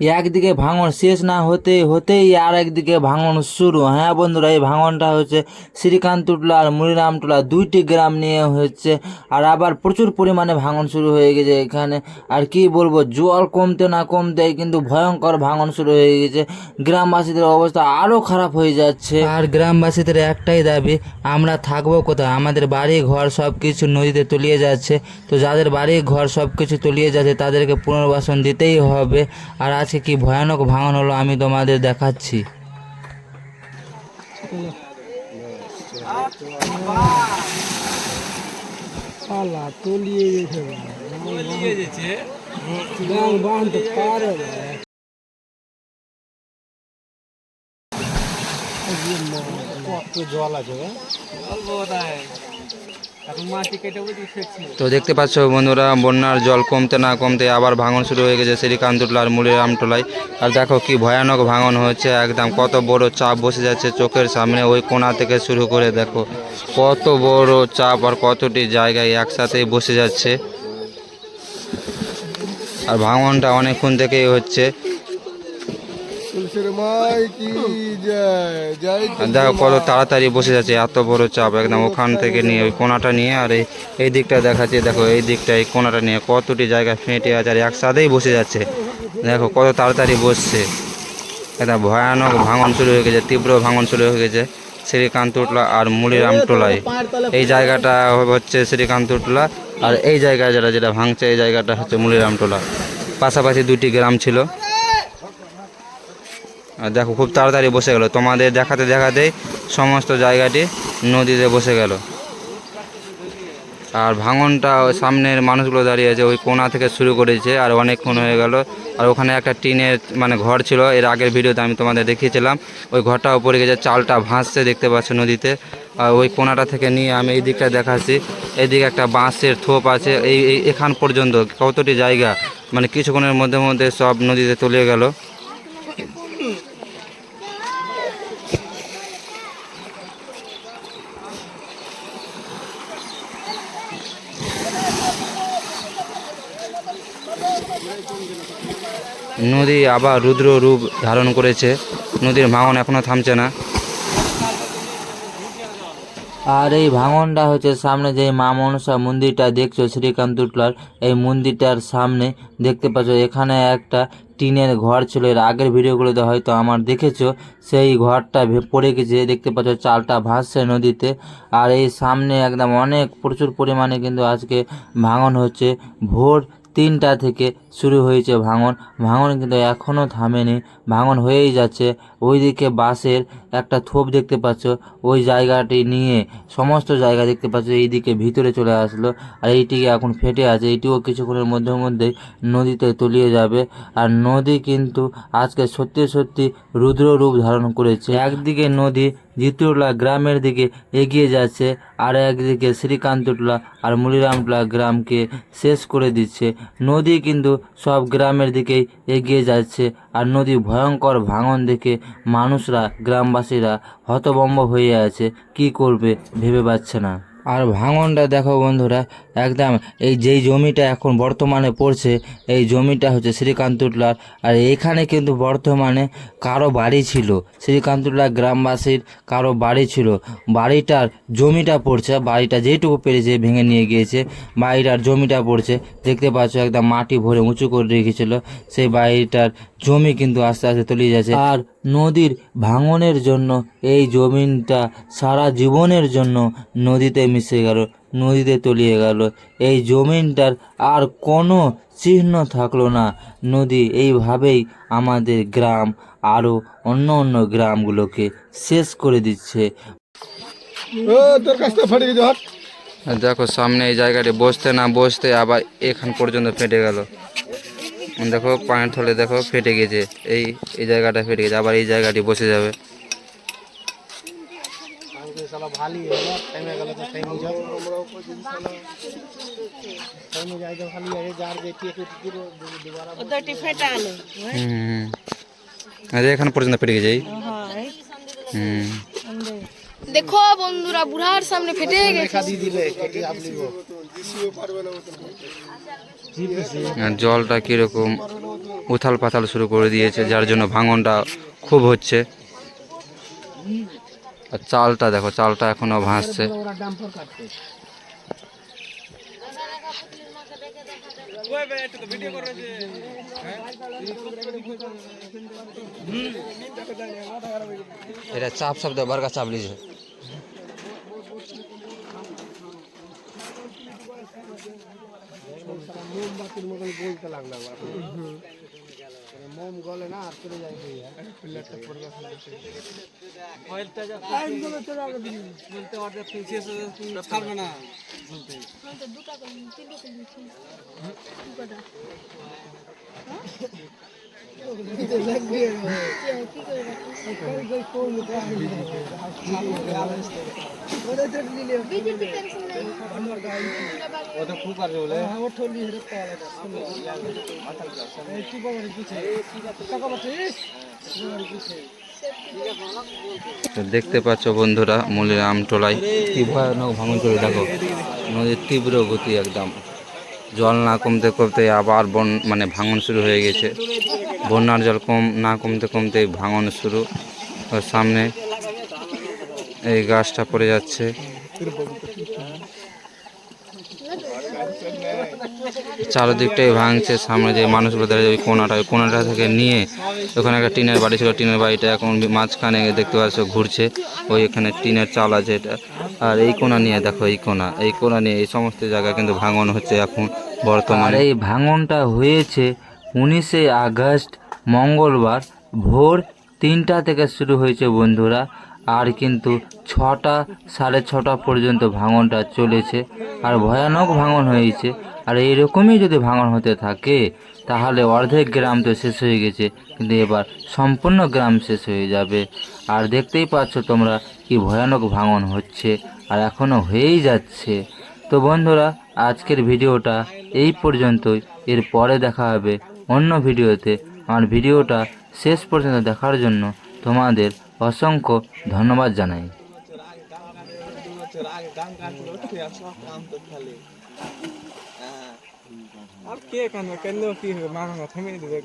একদিকে ভাঙন শেষ না হতে হতেই আর একদিকে ভাঙন শুরু। হ্যাঁ বন্ধুরা, এই ভাঙনটা হচ্ছে শ্রীকান্তটুলা আর মুড়িরামটোলা। দুইটি গ্রাম নিয়ে হচ্ছে আর আবার প্রচুর পরিমাণে ভাঙন শুরু হয়ে গেছে এখানে। আর কি বলব, জল কমতে না কমতে কিন্তু ভয়ঙ্কর ভাঙন শুরু হয়ে গেছে। গ্রামবাসীদের অবস্থা আরও খারাপ হয়ে যাচ্ছে। আর গ্রামবাসীদের একটাই দাবি, আমরা থাকব কোথায়? আমাদের বাড়ি ঘর সব কিছু নদীতে তলিয়ে যাচ্ছে। তো যাদের বাড়ি ঘর সব কিছু তলিয়ে যাচ্ছে, তাদেরকে পুনর্বাসন দিতেই হবে। আর আজকে কি ভয়ানক ভাঙন হলো আমি তোমাদের দেখাচ্ছি। জল আছে তো দেখতে পাচ্ছ বন্ধুরা, বন্যার জল কমতে না কমতে আবার ভাঙন শুরু হয়ে গেছে শ্রীকান্তলা আর মুলিরামটোলায় আর দেখো কি ভয়ানক ভাঙন হচ্ছে, একদম কত বড় চাপ বসে যাচ্ছে চোখের সামনে, ওই কোণা থেকে শুরু করে দেখো। কত বড় চাপ আর কতটি জায়গায় একসাথেই বসে যাচ্ছে। আর ভাঙনটা অনেকক্ষণ থেকেই হচ্ছে। দেখো কত তাড়াতাড়ি বসে যাচ্ছে এত বড় চাপ। একদম ওখান থেকে নিয়ে ওই কোনাটা নিয়ে আর এই দিকটা দেখাচ্ছে দেখো এই দিকটা এই কোনাটা নিয়ে কতটি জায়গা ফেটে আছে আর একসাথেই বসে যাচ্ছে। দেখো কত তাড়াতাড়ি বসছে। একদম ভয়ানক ভাঙন শুরু হয়ে গেছে তীব্র ভাঙন শুরু হয়ে গেছে শ্রীকান্তটলা আর মুলিরামটোলায় এই জায়গাটা হচ্ছে শ্রীকান্তটলা আর এই জায়গায় যেটা যেটা ভাঙছে এই জায়গাটা হচ্ছে মুলিরামটোলা পাশাপাশি দুটি গ্রাম ছিল। আর দেখো খুব তাড়াতাড়ি বসে গেল। তোমাদের দেখাতে দেখাতে সমস্ত জায়গাটি নদীতে বসে গেল। আর ভাঙনটা সামনের মানুষগুলো দাঁড়িয়ে আছে, ওই কোনা থেকে শুরু করেছে আর অনেকক্ষণ হয়ে গেল। আর ওখানে একটা টিনের মানে ঘর ছিল, এর আগের ভিডিওতে আমি তোমাদের দেখিয়েছিলাম। ওই ঘরটা পড়ে গেছে চালটা ভাসছে দেখতে পাচ্ছ নদীতে। আর ওই কোনাটা থেকে নিয়ে আমি এই দিকটা দেখাচ্ছি। এইদিকে একটা বাঁশের থোপ আছে এই- এখান পর্যন্ত কতটি জায়গা মানে কিছুক্ষণের মধ্যে মধ্যে সব নদীতে তলিয়ে গেল। নদী আবার রুদ্র রূপ ধারণ করেছে। নদীর ভাঙন এখনও থামছে না। আর এই ভাঙনটা হচ্ছে সামনে যে মা মনসা মন্দিরটা দেখছ, শ্রীকান্ত শ্রীকান্তটলার এই মন্দিরটার সামনে দেখতে পাচ্ছ, এখানে একটা টিনের ঘর ছিল। এর আগের ভিডিওগুলোতে হয়তো আমার দেখেছ, সেই ঘরটা পড়ে গেছে। দেখতে পাচ্ছ, চালটা ভাসছে নদীতে। আর এই সামনে একদম অনেক প্রচুর পরিমাণে কিন্তু আজকে ভাঙন হচ্ছে। ভোর তিনটা থেকে শুরু হয়েছে ভাঙন। ভাঙন কিন্তু এখনও থামেনি। ভাঙন হয়েই যাচ্ছে। ওইদিকে বাসের একটা থোপ দেখতে পাচ্ছ। ওই জায়গাটি নিয়ে সমস্ত জায়গা দেখতে পাচ্ছ। এইদিকে ভিতরে চলে আসলো। আর এইটিকে এখন ফেটে আছে। এইটিও কিছুক্ষণের মধ্যে মধ্যেই নদীতে তলিয়ে যাবে। আর নদী কিন্তু আজকে সত্যি সত্যি রুদ্র রূপ ধারণ করেছে। একদিকে নদী জিতুরলা গ্রামের দিকে এগিয়ে যাচ্ছে। আর একদিকে শ্রীকান্তটলা আর মুলিরামটলা গ্রামকে শেষ করে দিচ্ছে। নদী কিন্তু সব গ্রামের দিকেই এগিয়ে যাচ্ছে আর নদী ভয়ঙ্কর ভাঙন দেখে মানুষরা, গ্রামবাসীরা হতভম্ব হয়ে আছে। কি করবে ভেবে পাচ্ছে না। আর ভাঙনটা দেখো বন্ধুরা, একদম এই যেই জমিটা এখন বর্তমানে পড়ছে, এই জমিটা হচ্ছে শ্রীকান্তটলার আর এখানে কিন্তু বর্তমানে কারও বাড়ি ছিল শ্রীকান্তটলা গ্রামবাসীর কারও বাড়ি ছিল। বাড়িটার জমিটা পড়ছে, বাড়িটা যেটুকু পেরেছে ভেঙে নিয়ে গিয়েছে, বাড়িটার জমিটা পড়ছে, দেখতে পাচ্ছ একদম মাটি ভরে উঁচু করে রেখেছিল, সেই বাড়িটার জমি কিন্তু আস্তে আস্তে তলিয়ে যাচ্ছে। আর নদীর ভাঙনের জন্য এই জমিনটা সারা জীবনের জন্য নদীতে মিশে গেল নদীতে তলিয়ে গেল। এই জমিনটার আর কোনো চিহ্ন থাকল না। নদী এইভাবেই আমাদের গ্রাম আরও অন্য অন্য গ্রামগুলোকে শেষ করে দিচ্ছে। দেখো সামনে এই জায়গাটি বসতে না বসতে আবার এখান পর্যন্ত ফেটে গেল। দেখো পায়ের থলে দেখো ফেটে গেছে। এই এই জায়গাটা ফেটে গেছে আবার এই জায়গাটি বসে যাবে। এখান পর্যন্ত ফেটে গেছে এই। হুম। দেখো বন্ধুরা বুড়ার সামনে ফেটে গেছে। জলটা কীরকম উথাল পাথাল শুরু করে দিয়েছে, যার জন্য ভাঙনটা খুব হচ্ছে। আর চালটা দেখো, চালটা এখনও ভাসছে। এটা চাপ দেয় বারকা চাপ লিছে মোমবাতির মতন বলতে লাগলাম মোম গলে না আর চলে যায় পড়বে ছাড়বে না দেখতে পাচ্ছ বন্ধুরা মূলের আমটোলায় কি ভয়ানক ভাঙন চলে দেখো। নদীর তীব্র গতি একদম। জল না কমতে কমতে আবার বন মানে ভাঙন শুরু হয়ে গেছে। বন্যার জল কম না কমতে কমতে ভাঙন শুরু। সামনে এই গাছটা পড়ে যাচ্ছে। চারদিকটাই ভাঙছে, সামনে যে মানুষ বোধহয় ওই কোনাটা ওই কোনাটা থেকে নিয়ে ওখানে একটা টিনের বাড়ি ছিল, টিনের বাড়িটা এখন মাঝখানে দেখতে পাচ্ছ ঘুরছে, ওই এখানে টিনের চাল আছে এটা। আর এই কোনা নিয়ে দেখো, এই কোনা এই কোনা নিয়ে এই সমস্ত জায়গায় কিন্তু ভাঙন হচ্ছে এখন বর্তমানে। এই ভাঙনটা হয়েছে উনিশে আগস্ট, মঙ্গলবার ভোর তিনটা থেকে শুরু হয়েছে বন্ধুরা। আর কিন্তু ছটা, সাড়ে ছটা পর্যন্ত ভাঙনটা চলেছে। আর ভয়ানক ভাঙন হয়েছে। আর এইরকমই যদি ভাঙন হতে থাকে, তাহলে অর্ধেক গ্রাম তো শেষ হয়ে গেছে। কিন্তু এবার সম্পূর্ণ গ্রাম শেষ হয়ে যাবে। আর দেখতেই পাচ্ছ তোমরা কি ভয়ানক ভাঙন হচ্ছে। আর এখনও হয়েই যাচ্ছে। তো বন্ধুরা, আজকের ভিডিওটা এই পর্যন্তই। এর পরে দেখা হবে অন্য ভিডিওতে। আমার ভিডিওটা শেষ পর্যন্ত দেখার জন্য তোমাদের অসংখ্য ধন্যবাদ জানাই। আর কে কেন কেন কি হবে মা থেমে দিবে